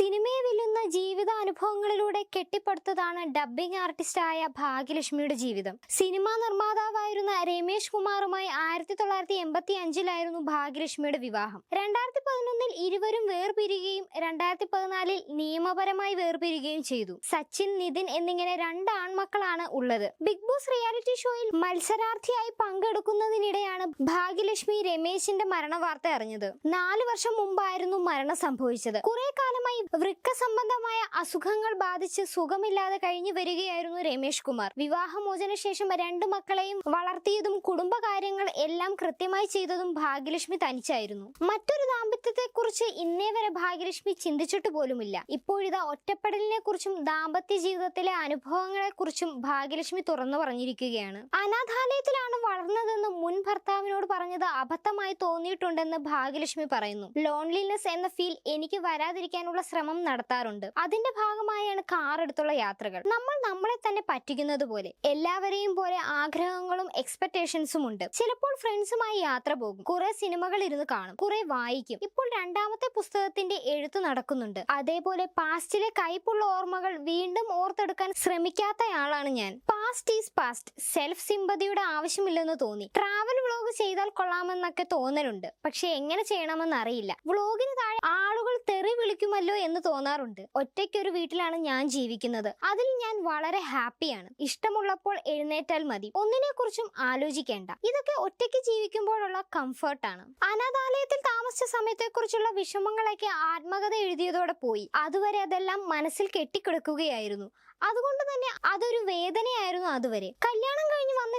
സിനിമയെ വെല്ലുന്ന ജീവിതാനുഭവങ്ങളിലൂടെ കെട്ടിപ്പടുത്തതാണ് ഡബ്ബിംഗ് ആർട്ടിസ്റ്റായ ഭാഗ്യലക്ഷ്മിയുടെ ജീവിതം. സിനിമാ നിർമ്മാതാവായിരുന്ന രമേഷ് കുമാറുമായി ആയിരത്തി തൊള്ളായിരത്തി എൺപത്തി അഞ്ചിലായിരുന്നു ഭാഗ്യലക്ഷ്മിയുടെ വിവാഹം. രണ്ടായിരത്തി പതിനൊന്നിൽ ഇരുവരും വേർപിരിയുകയും രണ്ടായിരത്തി പതിനാലിൽ നിയമപരമായി വേർപിരിയുകയും ചെയ്തു. സച്ചിൻ നിതിൻ എന്നിങ്ങനെ രണ്ട് ആൺമക്കളാണ് ഉള്ളത്. ബിഗ് ബോസ് റിയാലിറ്റി ഷോയിൽ മത്സരാർത്ഥിയായി പങ്കെടുക്കുന്നതിനിടെയാണ് ഭാഗ്യലക്ഷ്മി രമേശിന്റെ മരണ വാർത്ത അറിഞ്ഞത്. നാല് വർഷം മുമ്പായിരുന്നു മരണം സംഭവിച്ചത്. കുറെ കാലമായി വൃക്ക സംബന്ധമായ അസുഖങ്ങൾ ബാധിച്ച് സുഖമില്ലാതെ കഴിഞ്ഞു വരികയായിരുന്നു രമേഷ് കുമാർ. വിവാഹമോചന ശേഷം രണ്ടു മക്കളെയും വളർത്തിയതും കുടുംബകാര്യങ്ങൾ എല്ലാം കൃത്യമായി ചെയ്തതും ഭാഗ്യലക്ഷ്മി തനിച്ചായിരുന്നു. മറ്റൊരു ദാമ്പത്യത്തെ കുറിച്ച് ഇന്നേ വരെ ഭാഗ്യലക്ഷ്മി ചിന്തിച്ചിട്ട് പോലുമില്ല. ഇപ്പോഴിതാ ഒറ്റപ്പെടലിനെ കുറിച്ചും ദാമ്പത്യ ജീവിതത്തിലെ അനുഭവങ്ങളെ കുറിച്ചും ഭാഗ്യലക്ഷ്മി തുറന്നു പറഞ്ഞിരിക്കുകയാണ്. അനാഥാലയത്തിലാണ് വളർന്നതെന്ന് മുൻ ഭർത്താവിനോട് പറഞ്ഞത് അബദ്ധമായി തോന്നിയിട്ടുണ്ടെന്ന് ഭാഗ്യലക്ഷ്മി പറയുന്നു. ലോൺലിനെസ് എന്ന ഫീൽ എനിക്ക് വരാതിരിക്കാനുള്ള ശ്രമം നടത്താറുണ്ട്. അതിന്റെ ഭാഗമായാണ് കാർ എടുത്തുള്ള യാത്രകൾ. നമ്മൾ നമ്മളെ തന്നെ പറ്റിക്കുന്നത് പോലെ എല്ലാവരെയും പോലെ ആഗ്രഹങ്ങളും എക്സ്പെക്ടേഷൻസും ഉണ്ട്. ചിലപ്പോൾ ഫ്രണ്ട്സുമായി യാത്ര പോകും. കുറെ സിനിമകൾ ഇരുന്ന് കാണും. കുറെ വായിക്കും. ഇപ്പോൾ രണ്ടാമത്തെ പുസ്തകത്തിന്റെ എഴുത്ത് നടക്കുന്നുണ്ട്. അതേപോലെ പാസ്റ്റിലെ കയ്പുള്ള ഓർമ്മകൾ വീണ്ടും ഓർത്തെടുക്കാൻ ശ്രമിക്കാത്തയാളാണ് ഞാൻ. പാസ്റ്റ് ഈസ് പാസ്റ്റ് സെൽഫ് സിമ്പതിയുടെ ആവശ്യമില്ലെന്ന് തോന്നി. ട്രാവൽ വ്ളോഗ് ചെയ്താൽ കൊള്ളാമെന്നൊക്കെ തോന്നലുണ്ട്. പക്ഷെ എങ്ങനെ ചെയ്യണമെന്ന് അറിയില്ല വ്ളോഗിന് താഴെ ആളുകൾ തെറി വിളിക്കുമല്ലോ എന്ന് തോന്നാറുണ്ട്. ഒറ്റയ്ക്കൊരു വീട്ടിലാണ് ഞാൻ ജീവിക്കുന്നത്. അതിൽ ഞാൻ വളരെ ഹാപ്പിയാണ്. ഇഷ്ടമുള്ളപ്പോൾ എഴുന്നേറ്റാൽ മതി. ഒന്നിനെ കുറിച്ചും ആലോചിക്കേണ്ട. ഇതൊക്കെ ഒറ്റയ്ക്ക് ജീവിക്കുമ്പോഴുള്ള കംഫർട്ടാണ്. അനാഥാലയത്തിൽ താമസിച്ച സമയത്തെക്കുറിച്ചുള്ള വിഷമങ്ങളൊക്കെ ആത്മകഥ എഴുതിയതോടെ പോയി. അതുവരെ അതെല്ലാം മനസ്സിൽ കെട്ടിക്കിടക്കുകയായിരുന്നു. അതുകൊണ്ട് തന്നെ അതൊരു വേദനയായിരുന്നു അതുവരെ.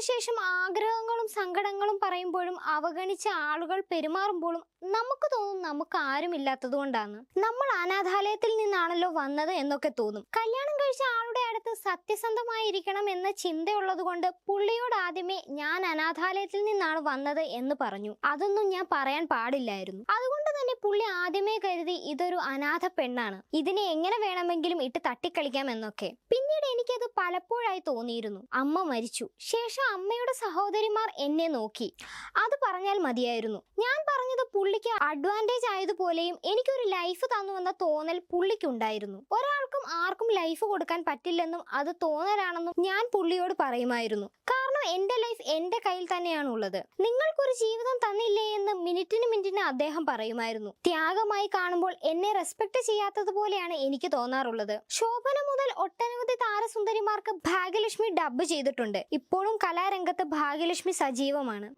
കല്യാണം കഴിഞ്ഞ് വന്ന ശേഷം ആഗ്രഹങ്ങളും സങ്കടങ്ങളും പറയുമ്പോഴും അവഗണിച്ച ആളുകൾ പെരുമാറുമ്പോഴും നമുക്ക് തോന്നും നമുക്ക് ആരും ഇല്ലാത്തത് കൊണ്ടാണ്. നമ്മൾ അനാഥാലയത്തിൽ നിന്നാണല്ലോ വന്നത് എന്നൊക്കെ തോന്നും. കല്യാണം കഴിച്ച ആളുടെ അടുത്ത് സത്യസന്ധമായിരിക്കണം എന്ന ചിന്തയുള്ളത് കൊണ്ട് പുള്ളിയോട് ആദ്യമേ ഞാൻ അനാഥാലയത്തിൽ നിന്നാണ് വന്നത് എന്ന് പറഞ്ഞു. അതൊന്നും ഞാൻ പറയാൻ പാടില്ലായിരുന്നു. അതുകൊണ്ട് തന്നെ പുള്ളി ആദ്യമേ കരുതി ഇതൊരു അനാഥ പെണ്ണാണ്. ഇതിനെ എങ്ങനെ വേണമെങ്കിലും ഇട്ട് തട്ടിക്കളിക്കാം എന്നൊക്കെ. പിന്നീട് എനിക്കത് പലപ്പോഴായി തോന്നിയിരുന്നു. അമ്മ മരിച്ചു. ശേഷം അമ്മയുടെ സഹോദരിമാർ എന്നെ നോക്കി. അത് പറഞ്ഞാൽ മതിയായിരുന്നു. ഞാൻ പറഞ്ഞത് പുള്ളിക്ക് അഡ്വാന്റേജ് ആയതുപോലെയും എനിക്കൊരു ലൈഫ് തന്നുവെന്ന തോന്നൽ പുള്ളിക്കുണ്ടായിരുന്നു. ഒരാൾക്കും ആർക്കും ലൈഫ് കൊടുക്കാൻ പറ്റില്ലെന്നും അത് തോന്നലാണെന്നും ഞാൻ പുള്ളിയോട് പറയുമായിരുന്നു. കാരണം എന്റെ ലൈഫ് എന്റെ കയ്യിൽ തന്നെയാണ് ഉള്ളത് നിങ്ങൾക്കൊരു ജീവിതം തന്നില്ലേ എന്ന് മിനിറ്റിന് മിനിറ്റിന് അദ്ദേഹം പറയുമായിരുന്നു. ത്യാഗമായി കാണുമ്പോൾ എന്നെ റെസ്പെക്ട് ചെയ്യാത്തതുപോലെയാണ് എനിക്ക് തോന്നാറുള്ളത്. ശോഭന മുതൽ ഒട്ടനവധി താരസുന്ദരിമാർക്ക് ഭാഗ്യലക്ഷ്മി ഡബ് ചെയ്തിട്ടുണ്ട്. ഇപ്പോഴും കലാരംഗത്ത് ഭാഗ്യലക്ഷ്മി സജീവമാണ്.